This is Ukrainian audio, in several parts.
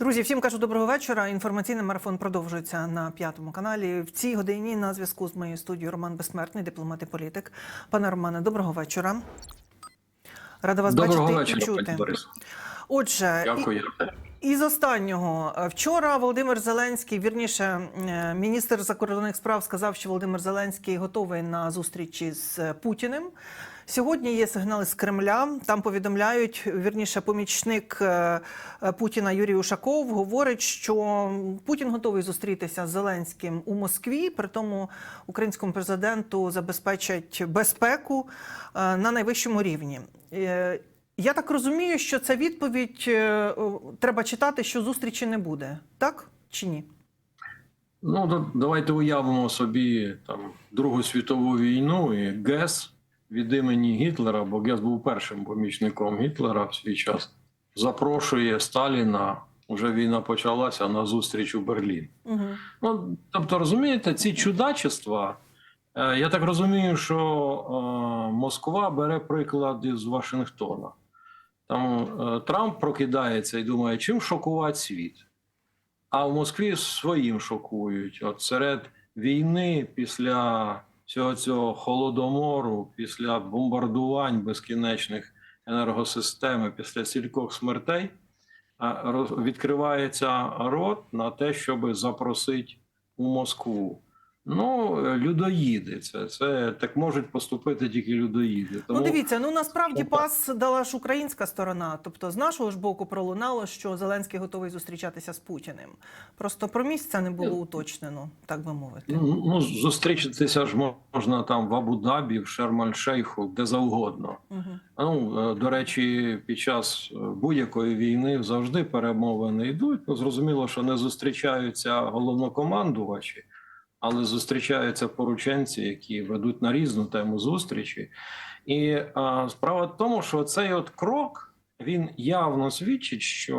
Друзі, всім кажу доброго вечора. Інформаційний марафон продовжується на п'ятому каналі. В цій годині на зв'язку з моєю студією Роман Безсмертний, дипломат і політик. Пане Романе, доброго вечора. Рада вас Доброго бачити вечора, і чути. пані Борисо. Отже, і- із останнього вчора Володимир Зеленський, вірніше, міністр закордонних справ сказав, що Володимир Зеленський готовий на зустрічі з Путіним. Сьогодні є сигнали з Кремля. Там повідомляють, вірніше, помічник е, е, Путіна Юрій Ушаков говорить, що Путін готовий зустрітися з Зеленським у Москві. При тому українському президенту забезпечать безпеку е, на найвищому рівні. Я так розумію, що ця відповідь треба читати, що зустрічі не буде, так чи ні? Ну давайте уявимо собі там Другу світову війну і ГЕС від імені Гітлера, бо ГЕС був першим помічником Гітлера в свій час. Запрошує Сталіна. Уже війна почалася на зустріч у Берлін. Угу. Ну тобто, розумієте, ці чудачества. е, Я так розумію, що е, Москва бере приклад із Вашингтона. Там е, Трамп прокидається і думає, чим шокувати світ. А в Москві своїм шокують. От серед війни, після всього цього холодомору, після бомбардувань безкінечних енергосистеми, після стількох смертей, відкривається рот на те, щоб запросити у Москву. Ну, е, людоїди, це, це так можуть поступити тільки людоїди. Тому Ну дивіться, ну насправді пас дала ж українська сторона. Тобто, з нашого ж боку пролунало, що Зеленський готовий зустрічатися з Путіним. Просто про місце не було уточнено, так би мовити. Ну, ну, зустрічатися ж можна там в Абу-Дабі, в Шермаль-Шейху, де завгодно. Угу. Ну, е, до речі, під час е, будь-якої війни завжди перемовини йдуть. Ну, зрозуміло, що не зустрічаються головнокомандувачі, але зустрічаються порученці, які ведуть на різну тему зустрічі. І а, справа в тому, що цей от крок він явно свідчить, що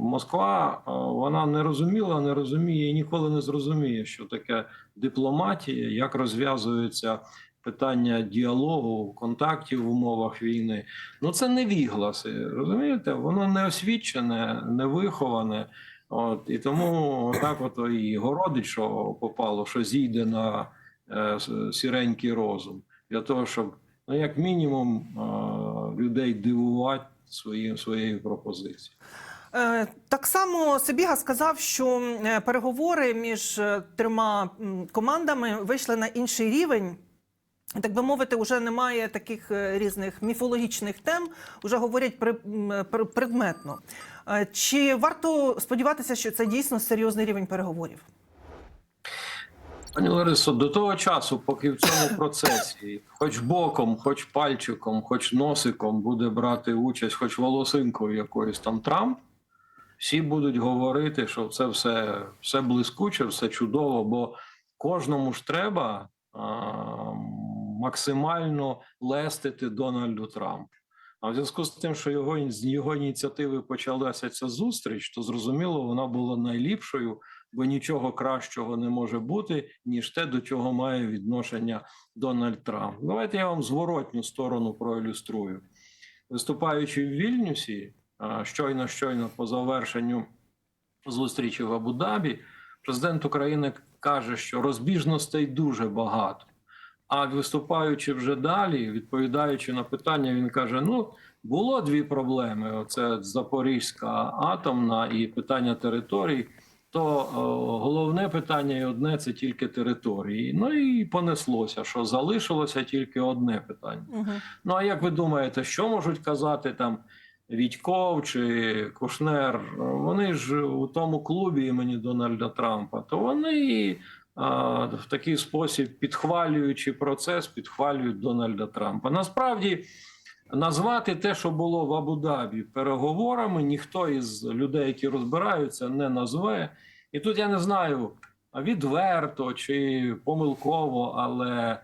Москва а, вона не розуміла, не розуміє і ніколи не зрозуміє, що таке дипломатія, як розв'язуються питання діалогу, контактів в умовах війни. Ну це не вігласи, розумієте? Воно не освічене, не виховане. От і тому так от і городить, що попало, що зійде на е, сіренький розум для того, щоб ну як мінімум е, людей дивувати своїм своєю пропозицією. Е, Так само Сибіга сказав, що е, переговори між е, трьома командами вийшли на інший рівень. Так би мовити, вже немає таких е, різних міфологічних тем, вже говорять при, м, пр- предметно. Е, Чи варто сподіватися, що це дійсно серйозний рівень переговорів? Пані Ларисо, до того часу, поки в цьому процесі, хоч боком, хоч пальчиком, хоч носиком буде брати участь, хоч волосинкою якоюсь там Трамп, всі будуть говорити, що це все, все блискуче, все чудово, бо кожному ж треба а, максимально лестити Дональду Трампу. А в зв'язку з тим, що його з його ініціативи почалася ця зустріч, то зрозуміло, вона була найліпшою, бо нічого кращого не може бути, ніж те, до чого має відношення Дональд Трамп. Давайте я вам зворотню сторону проілюструю. Виступаючи в Вільнюсі, щойно щойно по завершенню зустрічі в Абу-Дабі, президент України каже, що розбіжностей дуже багато. А виступаючи вже далі, відповідаючи на питання, він каже: ну було дві проблеми: оце Запорізька атомна і питання територій. То о, головне питання і одне це тільки території. Ну і понеслося, що залишилося тільки одне питання. Угу. Ну а як ви думаєте, що можуть казати там Вітьков чи Кушнер? Вони ж у тому клубі імені Дональда Трампа, то вони в такий спосіб, підхвалюючи процес, підхвалюють Дональда Трампа. Насправді. Назвати те, що було в Абу-Дабі, переговорами, ніхто із людей, які розбираються, не назве. І тут я не знаю відверто чи помилково, але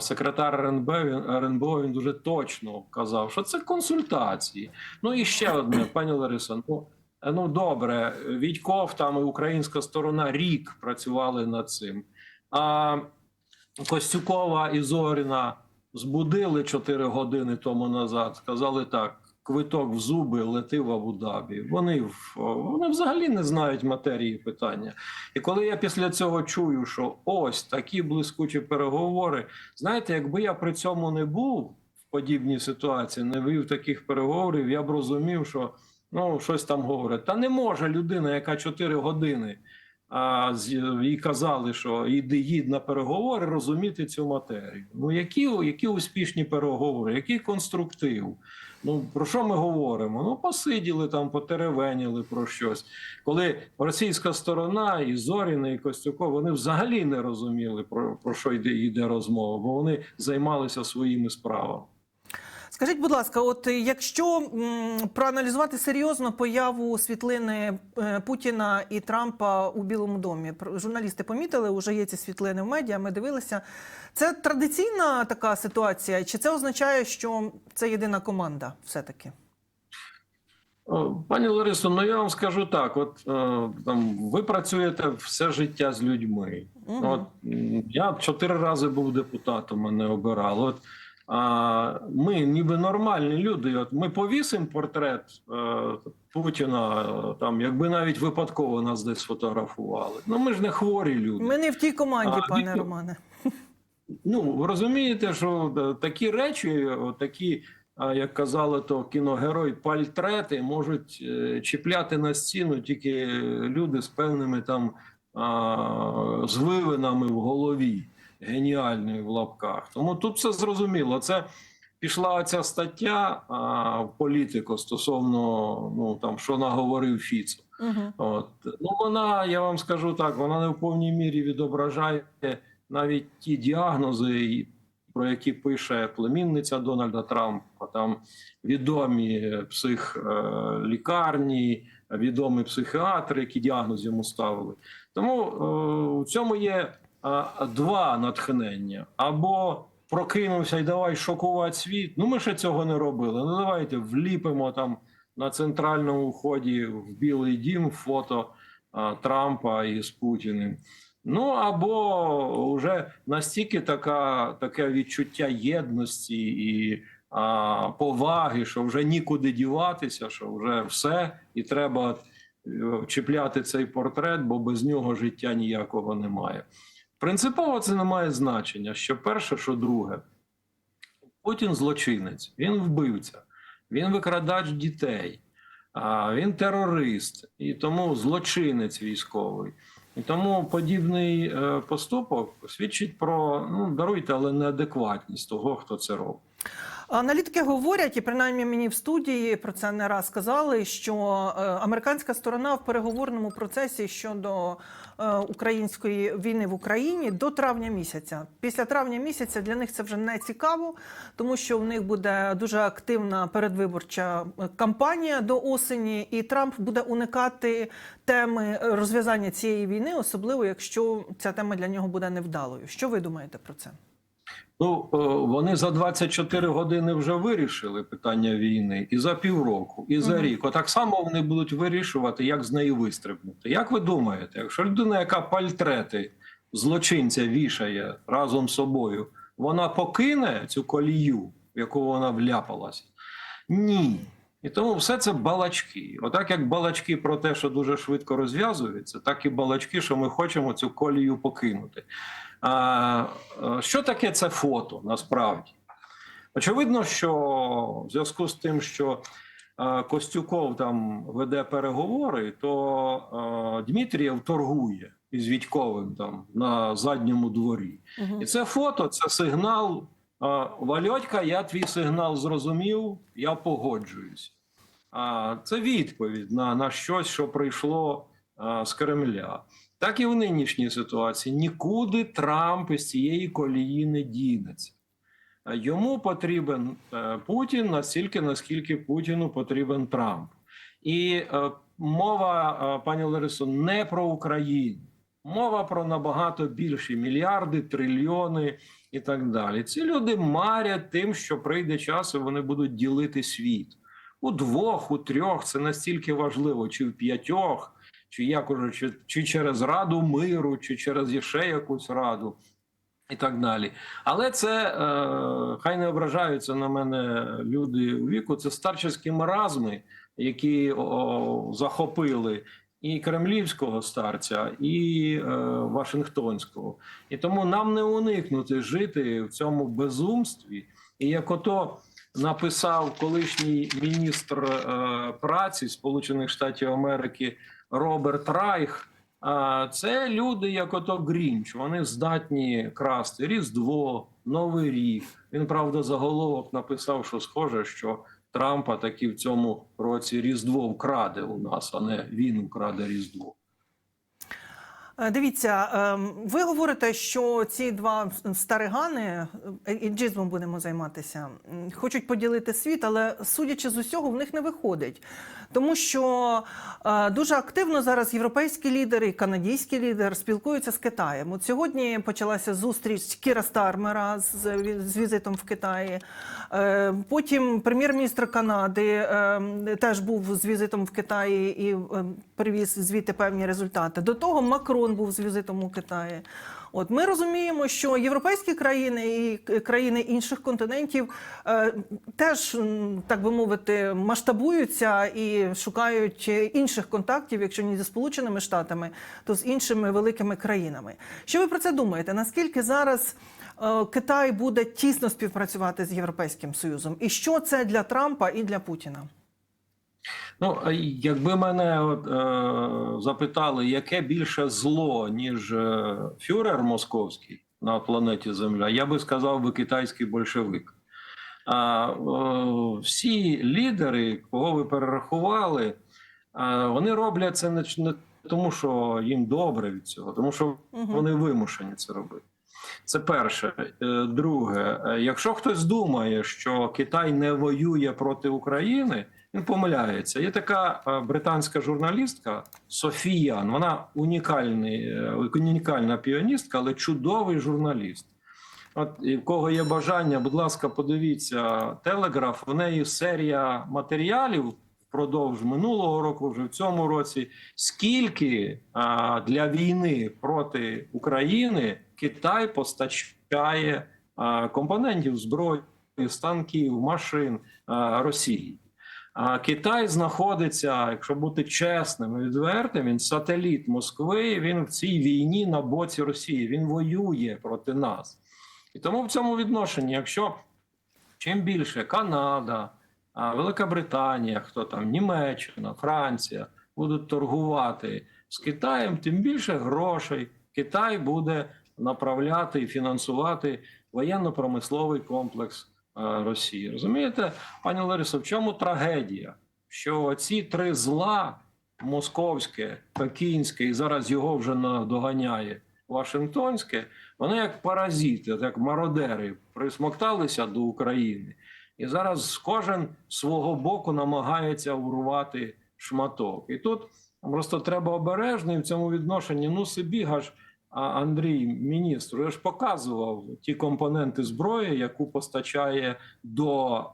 секретар РНБ РНБО він дуже точно казав, що це консультації. Ну і ще одне, пані Лариса. Ну, ну добре, Відьков там і українська сторона рік працювали над цим. А Костюкова і Зоріна збудили 4 години тому назад. Сказали так: квиток в зуби, лети в Абу-Дабі. Вони, вони взагалі не знають матерії питання. І коли я після цього чую, що ось такі блискучі переговори, знаєте, якби я при цьому не був в подібній ситуації, не вів таких переговорів, я б розумів, що ну щось там говорять. Та не може людина, яка 4 години а їй казали, що іди їдь на переговори, розуміти цю матерію. Ну які, які успішні переговори, який конструктив? Ну про що ми говоримо? Ну посиділи там, потеревеніли про щось. Коли російська сторона і Зоріна, і Костюков, вони взагалі не розуміли про, про що йде, йде розмова, бо вони займалися своїми справами. Скажіть, будь ласка, от е, якщо м, проаналізувати серйозно появу світлини е, Путіна і Трампа у Білому домі, журналісти помітили, вже є ці світлини в медіа. Ми дивилися. Це традиційна така ситуація, чи це означає, що це єдина команда, все-таки? Пані Ларисо, ну я вам скажу так: от е, там ви працюєте все життя з людьми. Мгм. От я чотири рази був депутатом, мене обирали. От ми ніби нормальні люди. От ми повісимо портрет е, Путіна, е, там, якби навіть випадково нас десь сфотографували. Ну ми ж не хворі люди. Ми не в тій команді, А, пане Віктор- Романе. Ну, ви розумієте, що е, такі речі, такі, як казали, то кіногерой, пальтрети можуть чіпляти на стіну тільки люди з певними там звивинами в голові, геніальною в лапках. Тому тут все зрозуміло. Це пішла ця стаття а, в політико стосовно ну там що наговорив Фіцо. Угу. От ну вона, я вам скажу так, вона не в повній мірі відображає навіть ті діагнози, про які пише племінниця Дональда Трампа. Там відомі психлікарні, відомі психіатри, які діагноз йому ставили. Тому е, у цьому є е, два натхнення: або прокинувся і давай шокувати світ. Ну ми ще цього не робили. Ну давайте вліпимо там на центральному вході в Білий Дім фото Трампа із Путіним. Ну або вже настільки така, таке відчуття єдності і а, поваги, що вже нікуди діватися, що вже все, і треба е, чіпляти цей портрет, бо без нього життя ніякого немає. Принципово це не має значення. Що перше, що друге. Путін злочинець, він вбивця, він викрадач дітей, він терорист, і тому злочинець військовий. І тому подібний е, поступок свідчить про ну даруйте, але неадекватність того, хто це робить. Аналітики говорять, і принаймні мені в студії про це не раз сказали, що е, американська сторона в переговорному процесі щодо е, української війни в Україні до травня місяця. Після травня місяця для них це вже не цікаво, тому що в них буде дуже активна передвиборча е, кампанія до осені, і Трамп буде уникати теми розв'язання цієї війни, особливо якщо ця тема для нього буде невдалою. Що ви думаєте про це? Ну е, вони за 24 години вже вирішили питання війни і за півроку, і за рік. Отак само вони будуть вирішувати, як з неї вистрибнути. Як ви думаєте, якщо людина, яка пальтрети злочинця вішає разом з собою, вона покине цю колію, в яку вона вляпалася? Ні. І тому все це балачки. Отак як балачки про те, що дуже швидко розв'язується, так і балачки, що ми хочемо цю колію покинути. А, е, що таке це фото насправді? Очевидно, що в зв'язку з тим, що е, Костюков там веде переговори, то е, Дмитрієв торгує із Вітьковим там на задньому дворі. Угу. І це фото, це сигнал. а, Вальотька, я твій сигнал зрозумів, я погоджуюсь. А це відповідь на, на щось, що прийшло а, з Кремля. Так і в нинішній ситуації нікуди Трамп із цієї колії не дінеться. Йому потрібен е, Путін настільки, наскільки Путіну потрібен Трамп. І е, мова, е, пані Ларисо, не про Україну. Мова про набагато більші мільярди, трильйони і так далі. Ці люди марять тим, що прийде час, і вони будуть ділити світ. У двох, у трьох це настільки важливо, чи в п'ятьох, чи як уже, чи, чи через Раду миру, чи через ще якусь раду. і так далі. Але це е, хай не ображаються на мене люди у віку. Це старчеські маразми, які о, захопили і кремлівського старця, і е, Вашингтонського. І тому нам не уникнути жити в цьому безумстві. І як ото написав колишній міністр е, праці Сполучених Штатів Америки Роберт Райх. Це люди, як ото Грінч. Вони здатні красти Різдво, Новий рік. Він правда заголовок написав, що схоже, що Трампа таки в цьому році Різдво вкраде у нас, а не він вкраде Різдво. Е, Дивіться, ем, ви говорите, що ці два старигани е, іджизмом будемо займатися, хочуть поділити світ, але судячи з усього, в них не виходить. Тому що е, дуже активно зараз європейські лідери і канадський лідер спілкуються з Китаєм. От сьогодні почалася зустріч Кіра Стармера з, з візитом в Китаї. Потім прем'єр-міністр Канади е, теж був з візитом в Китаї і е, привіз звідти певні результати. До того Макрон був з візитом у Китаї. От ми розуміємо, що європейські країни і країни інших континентів е, теж, так би мовити, масштабуються і шукають інших контактів, якщо не зі Сполученими Штатами, то з іншими великими країнами. Що ви про це думаєте? Наскільки зараз е, Китай буде тісно співпрацювати з Європейським Союзом? І що це для Трампа і для Путіна? Ну, якби мене от, е, запитали, яке більше зло, ніж е, фюрер московський на планеті Земля, я би сказав би китайський большевик. А е, всі лідери, кого ви перерахували, е, вони роблять це не, не тому, що їм добре від цього, тому що вони вимушені це робити. Це перше. Е, Друге, е, якщо хтось думає, що Китай не воює проти України, він помиляється. Є така е, британська журналістка Софіян. Вона унікальний, е, унікальна піаністка, але чудовий журналіст. От і в кого є бажання, будь ласка, подивіться телеграф. У неї серія матеріалів впродовж минулого року, вже в цьому році. Скільки а, для війни проти України Китай постачає а, компонентів зброї, станків, машин а, Росії? А Китай знаходиться, якщо бути чесним і відвертим, він сателіт Москви. Він в цій війні на боці Росії. Він воює проти нас. І тому в цьому відношенні, якщо чим більше Канада, Велика Британія, хто там, Німеччина, Франція будуть торгувати з Китаєм, тим більше грошей Китай буде направляти і фінансувати воєнно-промисловий комплекс Росії. Розумієте, пані Ларисо, в чому трагедія? Що ці три зла московське, пекінське, і зараз його вже доганяє Вашингтонське, вони як паразити, як мародери, присмокталися до України. І зараз кожен свого боку намагається урвати шматок. І тут просто треба обережно і в цьому відношенні. Ну, Сибіга ж а, Андрій, міністр, я ж показував ті компоненти зброї, яку постачає до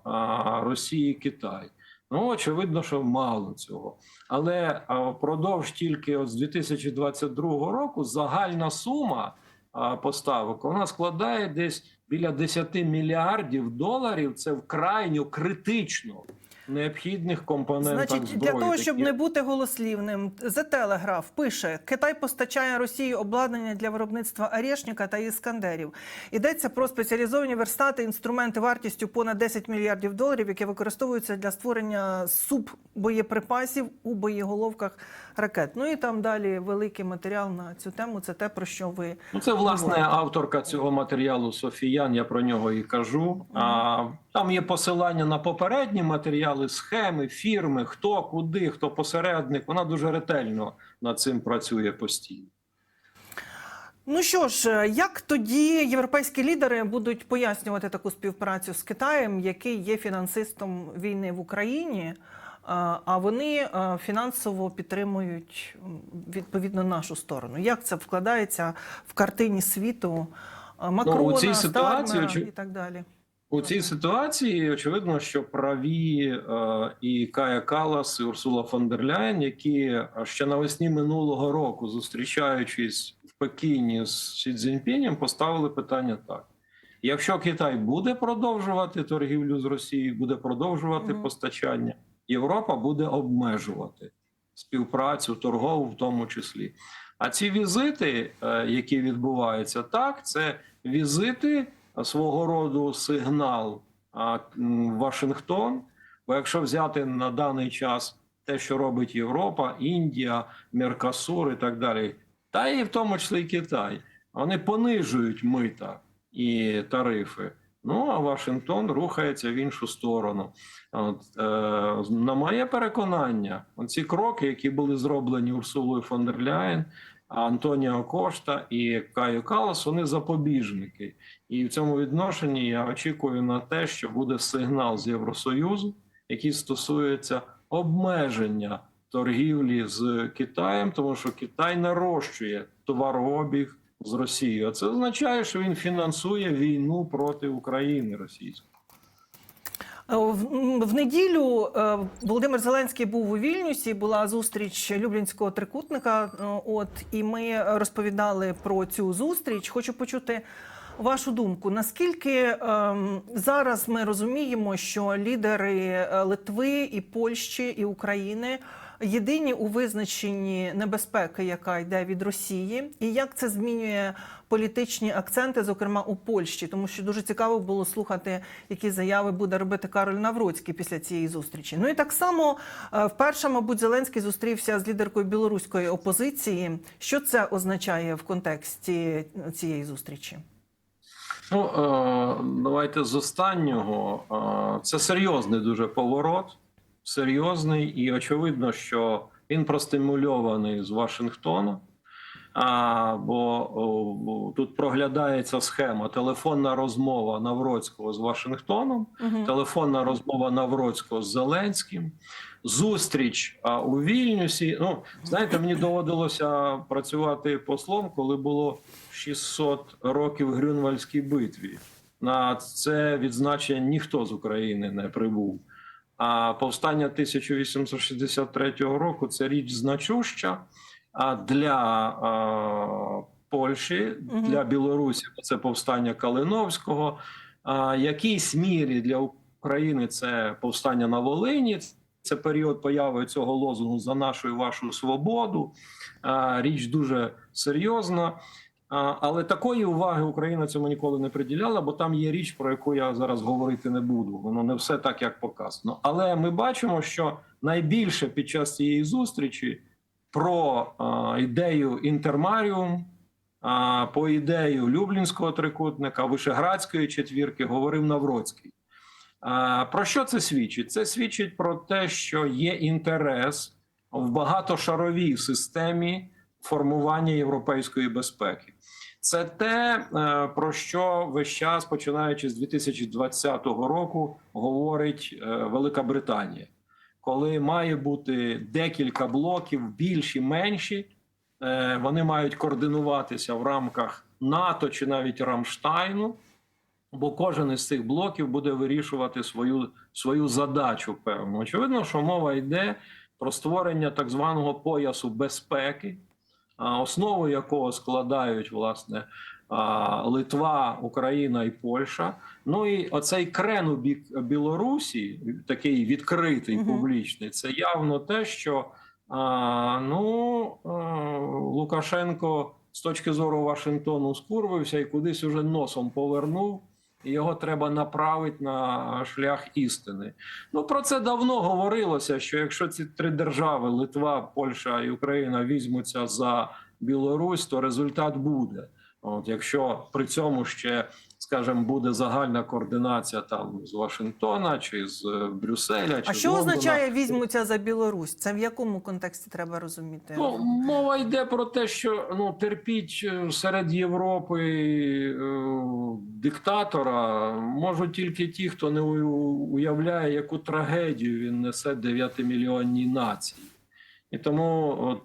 Росії Китай. Ну, очевидно, що мало цього. Але впродовж тільки от з 2022 року загальна сума поставок вона складає десь біля 10 мільярдів доларів. Це вкрайньо критично необхідних компонентах Значить, зброї. для того, щоб такі- не бути голослівним, The Telegraph пише: Китай постачає Росії обладнання для виробництва Орешника та іскандерів. Йдеться про спеціалізовані верстати, інструменти вартістю понад 10 мільярдів доларів, які використовуються для створення суббоєприпасів у боєголовках ракет. Ну і там далі великий матеріал на цю тему. Це те, про що ви Ну, це власне Говорите. авторка цього матеріалу Софіян. Я про нього і кажу. А там є посилання на попередні матеріали, схеми, фірми, хто куди, хто посередник. Вона дуже ретельно над цим працює постійно. Ну що ж, як тоді європейські лідери будуть пояснювати таку співпрацю з Китаєм, який є фінансистом війни в Україні? А вони е, фінансово підтримують відповідно нашу сторону. Як це вкладається в картині світу е, Макрона, цій ситуації, чи- і так далі? У цій ситуації очевидно, що праві е, і Кая Калас, і Урсула фон дер Ляєн, які ще навесні минулого року, зустрічаючись в Пекіні з Сі Цзіньпінем, поставили питання так: якщо Китай буде продовжувати торгівлю з Росією, буде продовжувати Мгм. постачання, Європа буде обмежувати співпрацю торгову, в тому числі. А ці візити, е, які відбуваються, так це візити свого роду сигнал Вашингтон. Бо якщо взяти на даний час те, що робить Європа, Індія, Меркосур і так далі, та і в тому числі і Китай, вони понижують мита і тарифи. Ну а Вашингтон рухається в іншу сторону. От, е, на моє переконання, ці кроки, які були зроблені Урсулою фон дер Ляєн, Антоніо Кошта і Каю Калас, вони запобіжники. І в цьому відношенні я очікую на те, що буде сигнал з Євросоюзу, який стосується обмеження торгівлі з Китаєм, тому що Китай нарощує товарообіг з Росією. А це означає, що він фінансує війну проти України російської. Е, В, неділю е, Володимир Зеленський був у Вільнюсі. Була зустріч Люблінського трикутника. е, От і ми розповідали про цю зустріч. Хочу почути вашу думку. Наскільки ем, зараз ми розуміємо, що лідери Литви і Польщі і України єдині у визначенні небезпеки, яка йде від Росії, і як це змінює політичні акценти, зокрема у Польщі, тому що дуже цікаво було слухати, які заяви буде робити Кароль Навроцький після цієї зустрічі. Ну і так само е, вперше, мабуть, Зеленський зустрівся з лідеркою білоруської опозиції. Що це означає в контексті цієї зустрічі? Ну, е, давайте з останнього. Е, це серйозний дуже поворот, серйозний, і очевидно, що він простимульований з Вашингтона. А, бо о, тут проглядається схема: телефонна розмова Навроцького з Вашингтоном, телефонна розмова Навроцького з Зеленським, зустріч а, у Вільнюсі. Ну, знаєте, мені доводилося працювати послом, коли було 600 років Грюнвальдській битві. На це відзначення ніхто з України не прибув. А повстання 1863 року це річ значуща. А для Польщі, для Білорусі це повстання Калиновського. А, якійсь мірі для України це повстання на Волині. Це період появи цього лозунгу за нашу і вашу свободу. Річ дуже серйозна. Але такої уваги Україна цьому ніколи не приділяла, бо там є річ, про яку я зараз говорити не буду. Воно не все так, як показано. Але ми бачимо, що найбільше під час цієї зустрічі про а, ідею інтермаріум, а, по ідею Люблінського трикутника, Вишеградської четвірки говорив Навроцький. А, про що це свідчить? Це свідчить про те, що є інтерес в багатошаровій системі формування європейської безпеки. Це те, е, про що весь час, починаючи з 2020 року, говорить е, Велика Британія коли має бути декілька блоків, більші, менші, е, вони мають координуватися в рамках НАТО чи навіть Рамштайну, бо кожен із цих блоків буде вирішувати свою, свою задачу. Певно, очевидно, що мова йде про створення так званого поясу безпеки, основу якого складають власне Литва, Україна і Польща. Ну і оцей крен у бік Білорусі, такий відкритий, публічний, це явно те, що ну Лукашенко з точки зору Вашингтону скурвився і кудись уже носом повернув. І його треба направити на шлях істини. Ну про це давно говорилося. Що якщо ці три держави Литва, Польща і Україна візьмуться за Білорусь, то результат буде. От якщо при цьому ще, скажімо, буде загальна координація там з Вашингтона чи з е, Брюсселя, чи А з що Лондона, означає візьмуться за Білорусь? Це в якому контексті треба розуміти? Ну, мова йде про те, що ну терпіть е, серед Європи е, диктатора можуть тільки ті, хто не уявляє, яку трагедію він несе 9-мільйонній нації. І тому, от,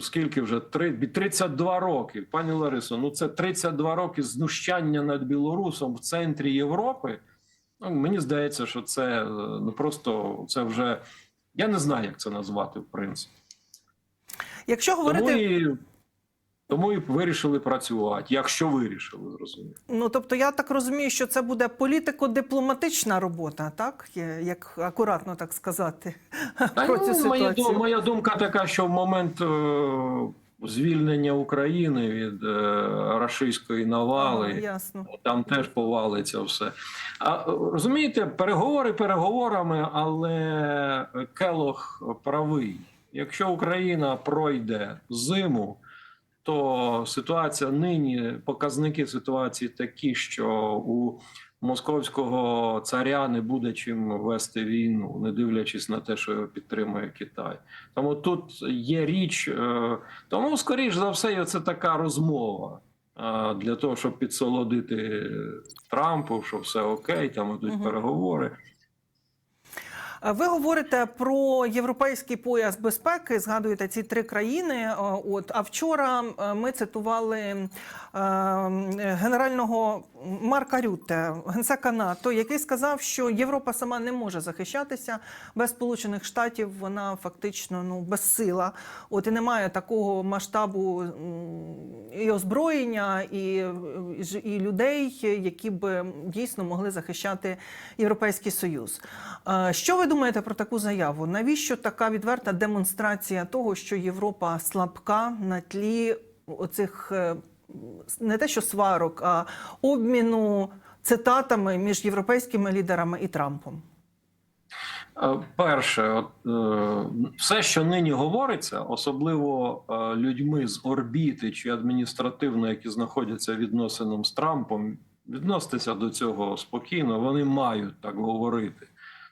скільки вже Три- 32 роки, пані Ларисо, ну це 32 роки знущання над білорусом в центрі Європи. Ну, мені здається, що це е, ну просто це вже я не знаю, як це назвати, в принципі. Якщо Тому говорити, і, тому і вирішили працювати, якщо вирішили, зрозуміло. ну тобто я так розумію, що це буде політико-дипломатична робота, так як акуратно так сказати, Та, про цю ну, моя, ситуацію. дум- моя думка така, що в момент е, звільнення України від е, рашистської навали. Ага, ясно. Там теж повалиться все. А розумієте, переговори переговорами, але Келох правий. Якщо Україна пройде зиму, то ситуація нині, показники ситуації такі, що у московського царя не буде чим вести війну, не дивлячись на те, що його підтримує Китай. Тому тут є річ, е, тому, скоріш за все, це така розмова для того, щоб підсолодити Трампу, що все окей, там ідуть Мгм. переговори. А Ви говорите про європейський пояс безпеки, згадуєте ці три країни. Е, От а вчора е, ми цитували е, генерального Марка Рютте, генсека НАТО, який сказав, що Європа сама не може захищатися без Сполучених Штатів. Вона фактично ну безсила. От і немає такого масштабу і озброєння, і, і, людей, які б дійсно могли захищати Європейський Союз. Що ви думаєте про таку заяву? Навіщо така відверта демонстрація того, що Європа слабка на тлі оцих е, не те, що сварок, а обміну цитатами між європейськими лідерами і Трампом? Е, Перше, е, все, що нині говориться, особливо е, людьми з орбіти чи адміністративно, які знаходяться відносином з Трампом, відноситися до цього спокійно. Вони мають так говорити.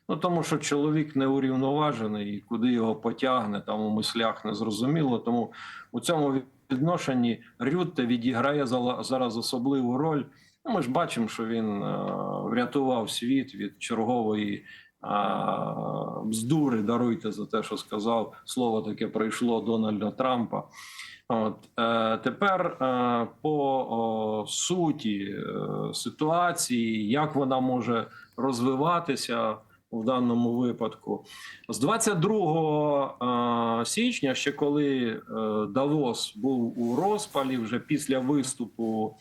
Ну тому що чоловік неурівноважений, і куди його потягне, там у мислях не зрозуміло. Тому у цьому відношенні Рютте відіграє зараз особливу роль. Ну, ми ж бачимо, що він е, врятував світ від чергової а, бздури, даруйте за те, що сказав. Слово таке прийшло Дональда Трампа. От е, тепер е, по суті е, ситуації, як вона може розвиватися в даному випадку, з 22 е, січня, ще коли е, Давос був у розпалі, вже після виступу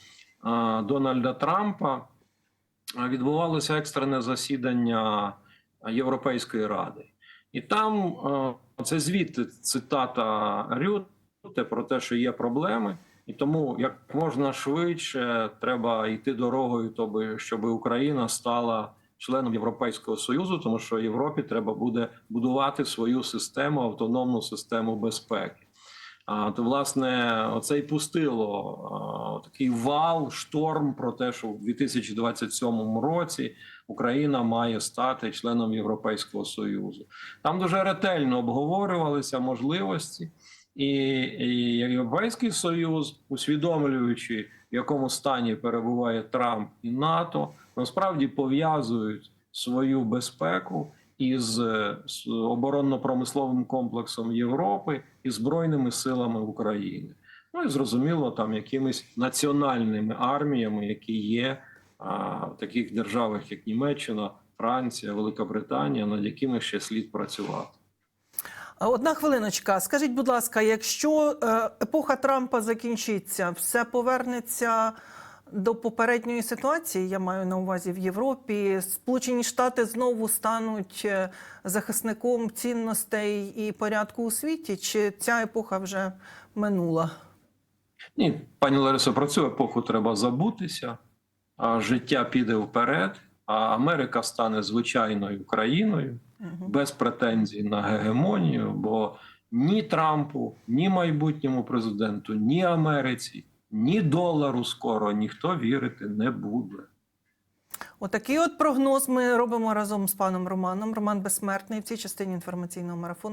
Дональда Трампа, відбувалося екстрене засідання Європейської ради, і там це звідти цитата Рютте про те, що є проблеми, і тому як можна швидше треба йти дорогою, щоб Україна стала членом Європейського союзу, тому що Європі треба буде будувати свою систему, автономну систему безпеки. А то власне оце й пустило а, такий вал, шторм про те, що в 2027 році Україна має стати членом Європейського союзу. Там дуже ретельно обговорювалися можливості, і, і Європейський Союз, усвідомлюючи, в якому стані перебуває Трамп і НАТО, насправді пов'язують свою безпеку із е, оборонно-промисловим комплексом Європи і збройними силами України. Ну і зрозуміло, там якимись національними арміями, які є а, в таких державах, як Німеччина, Франція, Велика Британія, над якими ще слід працювати. Одна хвилиночка. Скажіть, будь ласка, якщо е, епоха Трампа закінчиться, все повернеться до попередньої ситуації, я маю на увазі в Європі. Сполучені Штати знову стануть е, захисником цінностей і порядку у світі, чи ця епоха вже минула? Ні, пані Ларисо, про цю епоху треба забутися. А життя піде вперед, а Америка стане звичайною країною Мгм. без претензій на гегемонію, бо ні Трампу, ні майбутньому президенту, ні Америці, ні долару скоро ніхто вірити не буде. Отакий от прогноз ми робимо разом з паном Романом. Роман Безсмертний в цій частині інформаційного марафону.